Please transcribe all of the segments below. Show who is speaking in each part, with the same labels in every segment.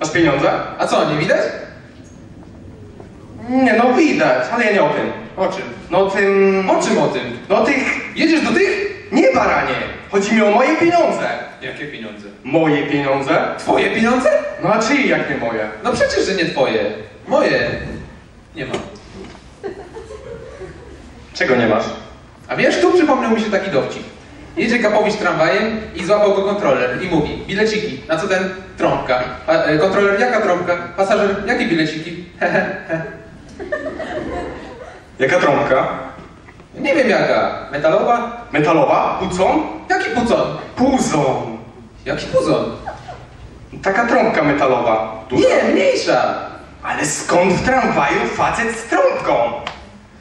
Speaker 1: Masz pieniądze?
Speaker 2: A co, nie widać?
Speaker 1: Nie, no widać, ale ja nie o tym.
Speaker 2: O czym?
Speaker 1: No o tym...
Speaker 2: O czym o tym?
Speaker 1: No tych...
Speaker 2: Jedziesz do tych?
Speaker 1: Nie baranie! Chodzi mi o moje pieniądze.
Speaker 2: Jakie pieniądze?
Speaker 1: Moje pieniądze?
Speaker 2: Twoje pieniądze?
Speaker 1: No a czyje jak nie moje?
Speaker 2: No przecież, że nie twoje. Moje. Nie ma.
Speaker 1: Czego nie masz?
Speaker 2: A wiesz, tu przypomniał mi się taki dowcip. Jedzie Kapowicz tramwajem i złapał go kontroler i mówi bileciki, na co ten trąbka. A, e, kontroler, jaka trąbka? Pasażer, jakie bileciki?
Speaker 1: Jaka trąbka?
Speaker 2: Nie wiem jaka. Metalowa?
Speaker 1: Metalowa? Pucon?
Speaker 2: Jaki pucon?
Speaker 1: Puzon.
Speaker 2: Jaki puzon?
Speaker 1: Taka trąbka metalowa. Duża.
Speaker 2: Nie, mniejsza.
Speaker 1: Ale skąd w tramwaju facet z trąbką?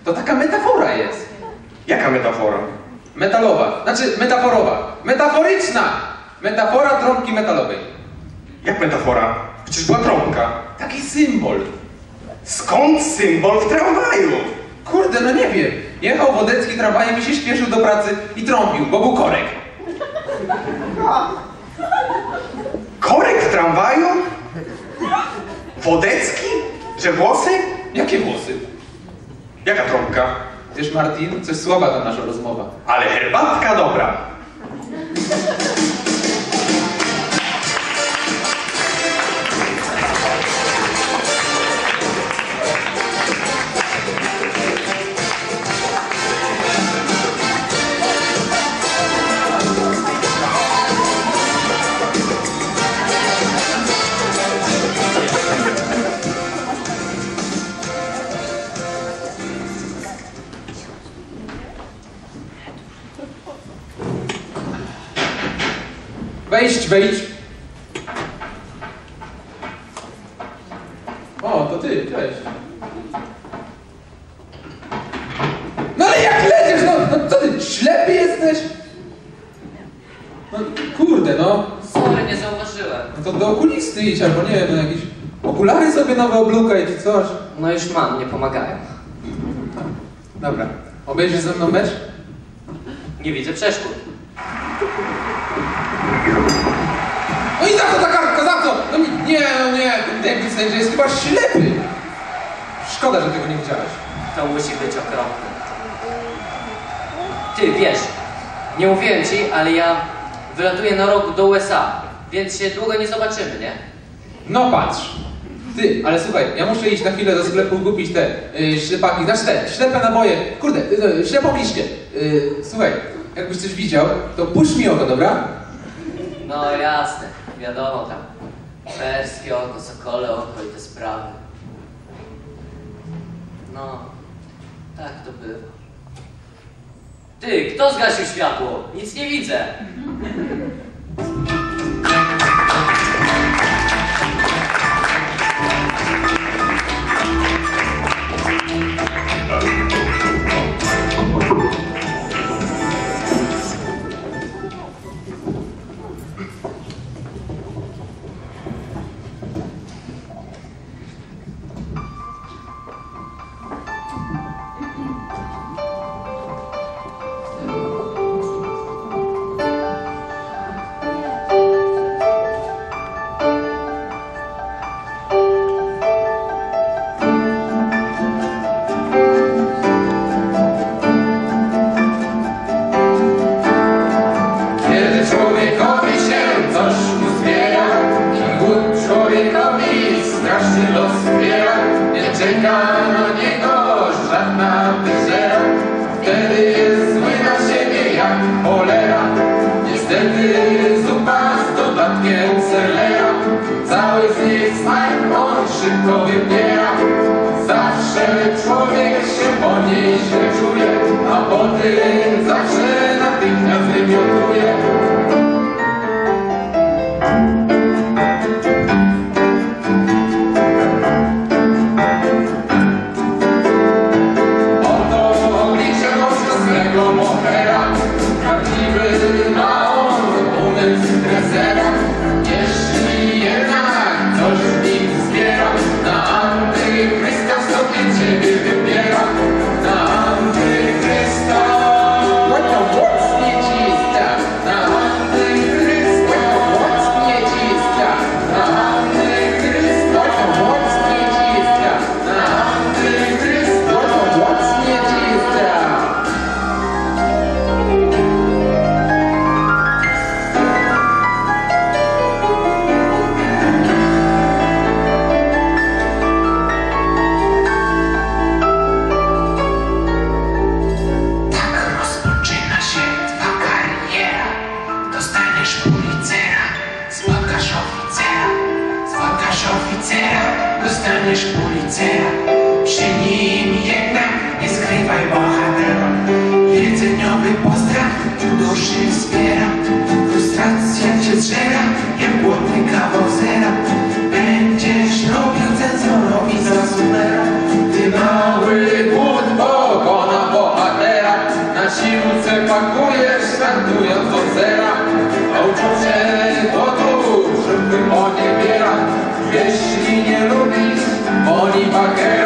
Speaker 2: To taka metafora jest.
Speaker 1: Jaka metafora?
Speaker 2: Metalowa, znaczy metaforowa. Metaforyczna! Metafora trąbki metalowej.
Speaker 1: Jak metafora? Przecież była trąbka.
Speaker 2: Taki symbol.
Speaker 1: Skąd symbol w tramwaju?
Speaker 2: Kurde, no nie wiem. Jechał Wodecki tramwajem i się śpieszył do pracy i trąbił, bo był korek.
Speaker 1: Korek w tramwaju? Wodecki? Że włosy?
Speaker 2: Jakie włosy?
Speaker 1: Jaka trąbka?
Speaker 2: Wiesz, Martin, coś słaba ta nasza rozmowa.
Speaker 1: Ale herbatka dobra.
Speaker 2: Wejść, wejdź. O, to ty, cześć. No ale jak lecisz, no, no co ty, ślepy jesteś? No kurde, no.
Speaker 3: Sorry, nie zauważyłem.
Speaker 2: No to do okulisty idź, albo nie wiem, no jakieś okulary sobie nowe oblukaj czy coś.
Speaker 3: No już mam, nie pomagają.
Speaker 2: Dobra, obejrzysz ze mną mecz?
Speaker 3: Nie widzę przeszkód.
Speaker 2: No i za co ta kartka, za co? No nie, nie, no nie, ten David sędzia jest chyba ślepy. Szkoda, że tego nie widziałeś.
Speaker 3: To musi być okropne. Ty, wiesz, nie mówiłem ci, ale ja wylatuję na rok do USA, więc się długo nie zobaczymy, nie?
Speaker 2: No patrz. Ty, ale słuchaj, ja muszę iść na chwilę do sklepu kupić te y, ślepaki, znaczy te, ślepe naboje, kurde, y, y, ślepą liśkę. Y, słuchaj, jakbyś coś widział, to puść mi oko, dobra?
Speaker 3: No jasne, wiadomo tam. Perskie oko, sokole oko i te sprawy. No, tak to bywa. Ty, kto zgasił światło? Nic nie widzę.
Speaker 2: Wybiera. Zawsze człowiek się po niej źle czuje, a potem zawsze ależ ulicera Przy nim jedna nie skrywaj bohatera. Jedzeniowy pozdraw tu duszy Frustracja cię zżera jak głodny kawał zera Będziesz robił cenzorowi zasłonera Ty mały głód pogona bohatera. Na siłce pakujesz startując od zera. A uczucie Okay.